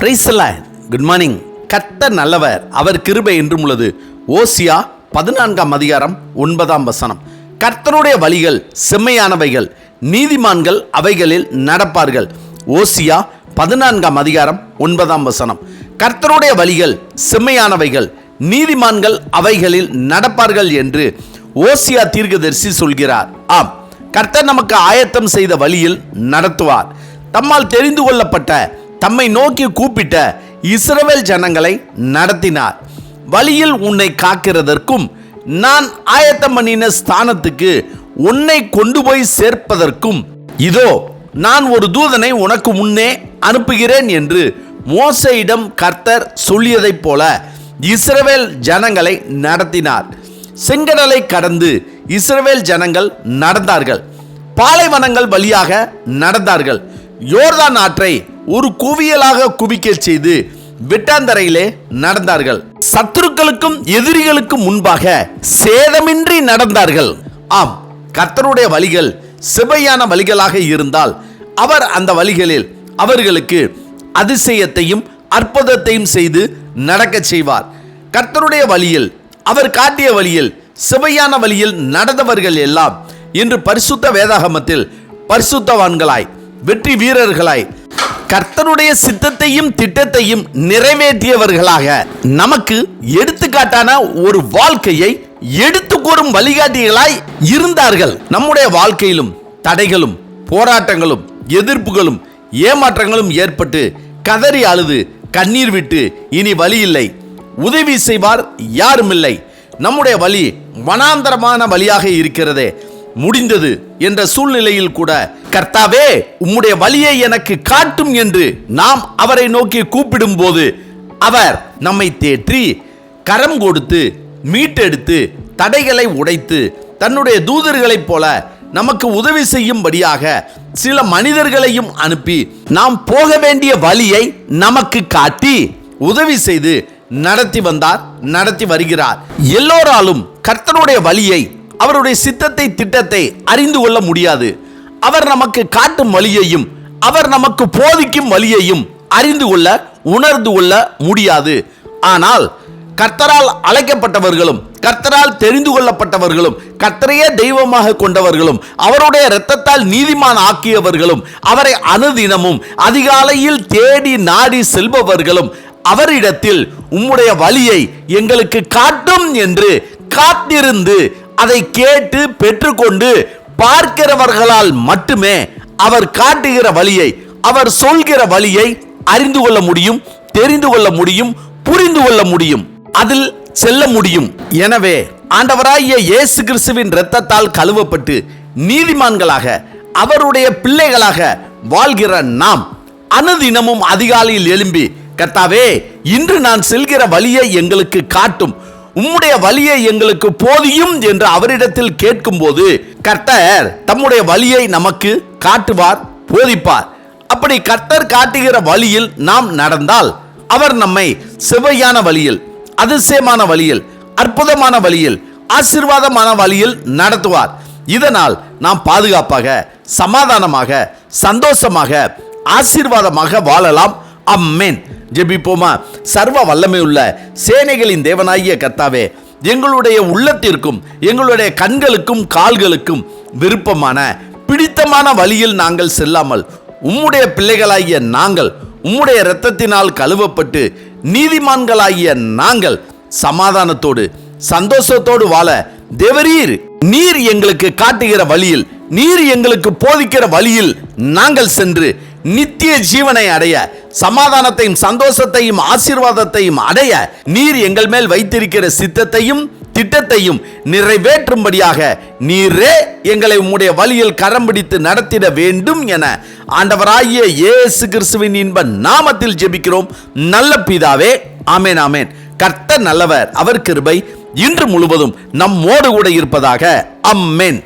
Good morning கர்த்தர் நல்லவர் அவர் கிருபை என்றும் உள்ளது. ஓசியா பதினான்காம் அதிகாரம் ஒன்பதாம் வசனம். கர்த்தருடைய வழிகள் செம்மையானவைகள் நீதிமான்கள் அவைகளில் நடப்பார்கள். ஓசியா பதினான்காம் அதிகாரம் ஒன்பதாம் வசனம். கர்த்தருடைய வழிகள் செம்மையானவைகள் நீதிமான்கள் அவைகளில் நடப்பார்கள் என்று ஓசியா தீர்க்கதரிசி சொல்கிறார். ஆம் கர்த்தர் நமக்கு ஆயத்தம் செய்த வழியில் நடத்துவார். தம்மால் தெரிந்து கொள்ளப்பட்ட தம்மை நோக்கி கூப்பிட்ட இஸ்ரவேல் ஜனங்களை நடத்தினார். வழியில் உன்னை காக்கிறதற்கும் நான் ஆயத்தம் பண்ணின ஸ்தானத்துக்கு உன்னை கொண்டு போய் சேர்ப்பதற்கும். இதோ நான் ஒரு தூதனை உனக்கு முன்னே அனுப்புகிறேன் என்று மோசையிடம் கர்த்தர் சொல்லியதைப் போல இஸ்ரவேல் ஜனங்களை நடத்தினார். செங்கடலை கடந்து இஸ்ரவேல் ஜனங்கள் நடந்தார்கள். பாலைவனங்கள் வழியாக நடந்தார்கள். யோர்தான் ஆற்றை ஒரு குவியலாக குவிக்கச் செய்து வெட்டாந்தரையிலே நடந்தார்கள். சத்துருக்களுக்கும் எதிரிகளுக்கும் முன்பாக சேதமின்றி நடந்தார்கள். ஆம் கர்த்தருடைய வழிகள் செவையான வழிகளாக இருந்தால் அவர் அந்த வழிகளில் அவர்களுக்கு அதிசயத்தையும் அற்புதத்தையும் செய்து நடக்கச் செய்வார். கர்த்தருடைய வழியில் அவர் காட்டிய வழியில் செவையான வழியில் நடந்தவர்கள் எல்லாம் இன்று பரிசுத்த வேதாகமத்தில் பரிசுத்தவான்களாய் வெற்றி வீரர்களாய் கர்த்தருடைய சித்தத்தையும் திட்டத்தையும் நிறைவேற்றியவர்களாக நமக்கு எடுத்துக்காட்டான ஒரு வாழ்க்கையை எடுத்து கூறும் வழிகாட்டிகளாய் இருந்தார்கள். நம்முடைய வாழ்க்கையிலும் தடைகளும் போராட்டங்களும் எதிர்ப்புகளும் ஏமாற்றங்களும் ஏற்பட்டு கதறி அழுது கண்ணீர் விட்டு இனி வழி இல்லை. உதவி செய்வார் யாரும் இல்லை நம்முடைய வழி மனாந்தரமான வழியாக இருக்கிறதே. முடிந்தது என்ற சூழ்நிலையில் கூட கர்த்தாவே உம்முடைய வழியை எனக்கு காட்டும் என்று நாம் அவரை நோக்கி கூப்பிடும் போது அவர் நம்மை தேற்றி கரம் கொடுத்து மீட்டெடுத்து தடைகளை உடைத்து தன்னுடைய தூதர்களைப் போல நமக்கு உதவி செய்யும்படியாக சில மனிதர்களையும் அனுப்பி நாம் போக வேண்டிய வழியை நமக்கு காட்டி உதவி செய்து நடத்தி வந்தார் நடத்தி வருகிறார். எல்லோராலும் கர்த்தனுடைய வழியை அவருடைய சித்தத்தை திட்டத்தை அறிந்து கொள்ள முடியாது. அவர் நமக்கு காட்டும் வழியையும் அவர் நமக்கு போதிக்கும் வழியையும் அறிந்து கொள்ள உணர்ந்து கொள்ள முடியாது. ஆனால் கர்த்தரால் அழைக்கப்பட்டவர்களும் கர்த்தரால் தெரிந்து கொள்ளப்பட்டவர்களும் கர்த்தரையே தெய்வமாக கொண்டவர்களும் அவருடைய இரத்தத்தால் நீதிமான் ஆக்கியவர்களும் அவரை அனுதினமும் அதிகாலையில் தேடி நாடி செல்பவர்களும் அவரிடத்தில் உம்முடைய வழியை எங்களுக்கு காட்டும் என்று காத்திருந்து அதை கேட்டு பெற்றுக்கொண்டு பார்க்கிறவர்களால் மட்டுமே அவர் காட்டுகிற வழியை அவர் சொல்கிற வழியை அறிந்து கொள்ள முடியும் தெரிந்து கொள்ள முடியும் புரிந்து கொள்ள முடியும். அதில் செல்ல முடியும். எனவே ஆண்டவராகிய இயேசு கிறிஸ்துவின் இரத்தத்தால் கழுவப்பட்டு நீதிமான்களாக அவருடைய பிள்ளைகளாக வாழ்கிற நாம் அனுதினமும் அதிகாலையில் எழும்பி கர்த்தாவே இன்று நான் செல்கிற வழியை எங்களுக்கு காட்டும். உம்முடைய வழியை எங்களுக்கு போதியும் என்று அவரிடத்தில் கேட்கும்போது கர்த்தர் தம்முடைய வழியை நமக்கு காட்டுவார் போதிப்பார். அப்படி கர்த்தர் காட்டுகிற வழியில் நாம் நடந்தால் அவர் நம்மை செவ்வையான வழியில் அதிசயமான வழியில் அற்புதமான வழியில் ஆசீர்வாதமான வழியில் நடத்துவார். இதனால் நாம் பாதுகாப்பாக சமாதானமாக சந்தோஷமாக ஆசீர்வாதமாக வாழலாம். அம்மேன் ஜெபிப்போமா? சர்வ வல்லமை உள்ள சேனைகளின் தேவனாகிய கர்த்தாவே எங்களுடைய உள்ளத்திற்கும் எங்களுடைய கண்களுக்கும் கால்களுக்கும் விருப்பமான பிடித்தமான வழியில் நாங்கள் செல்லாமல் உம்முடைய பிள்ளைகளாகிய நாங்கள் உம்முடைய இரத்தத்தினால் கழுவப்பட்டு நீதிமான்களாகிய நாங்கள் சமாதானத்தோடு சந்தோஷத்தோடு வாழ தேவரீர் நீர் எங்களுக்கு காட்டுகிற வழியில் நீர் எங்களுக்கு போதிக்கிற வழியில் நாங்கள் சென்று நித்திய ஜீவனை அடைய சமாதானத்தையும் சந்தோஷத்தையும் ஆசீர்வாதத்தையும் அடைய நீர் எங்கள் மேல் வைத்திருக்கிற சித்தத்தையும் திட்டத்தையும் நிறைவேற்றும்படியாக நீரே எங்களை உம்முடைய வழியில் கரம் பிடித்து நடத்திட வேண்டும் என ஆண்டவராகிய இயேசு கிறிஸ்துவின் இன்ப நாமத்தில் ஜெபிக்கிறோம். நல்ல பிதாவே ஆமேன் ஆமேன். கர்த்தர் நல்லவர் அவர் கிருபை இன்று முழுவதும் நம்மோடு கூட இருப்பதாக அம்மேன்